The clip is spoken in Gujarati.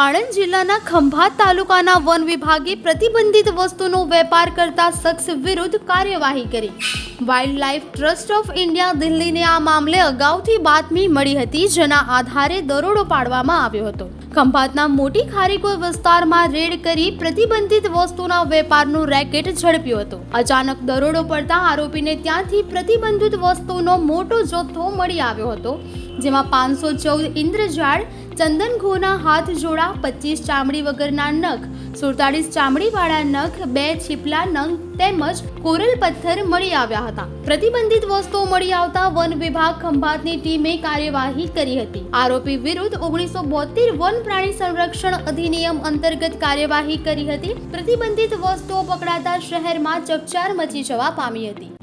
આણંદ જિલ્લાના ખંભાત તાલુકાના વન વિભાગે પ્રતિબંધિત વસ્તુનો વેપાર કરતા શખ્સ વિરુદ્ધ કાર્યવાહી કરી. Wild life trust of India દિલ્હીને આ મામલે અગાઉથી બાતમી મળી હતી, જેના આધારે દરોડો પાડવામાં આવ્યો હતો. ખંભાતના મોટી ખારીકોઈ વિસ્તારમાં રેડ કરી પ્રતિબંધિત વસ્તુના વેપારનું રેકેટ ઝડપ્યું હતું. અચાનક દરોડો પડતા આરોપીને ત્યાંથી પ્રતિબંધિત વસ્તુનો મોટો જથ્થો મળી આવ્યો હતો. જેમાં પાંચસો ચૌદ ઇન્દ્રજાળ, ચંદન ઘોના હાથ જોડા, પચીસ ચામડી વગરના નખ સુડતાલીસ ચામડીવાળા નખ, બે છીપલા નંગ તેમજ કોરલ પથ્થર મળી આવ્યા હતા. પ્રતિબંધિત વસ્તુઓ મળી આવતા વન વિભાગ ખંભાતની ટીમે કાર્યવાહી કરી હતી. આરોપી વિરુદ્ધ ઓગણીસો બોતેર વન પ્રાણી સંરક્ષણ અધિનિયમ અંતર્ગત કાર્યવાહી કરી હતી. પ્રતિબંધિત વસ્તુઓ પકડાતા શહેરમાં ચકચાર મચી જવા પામી હતી.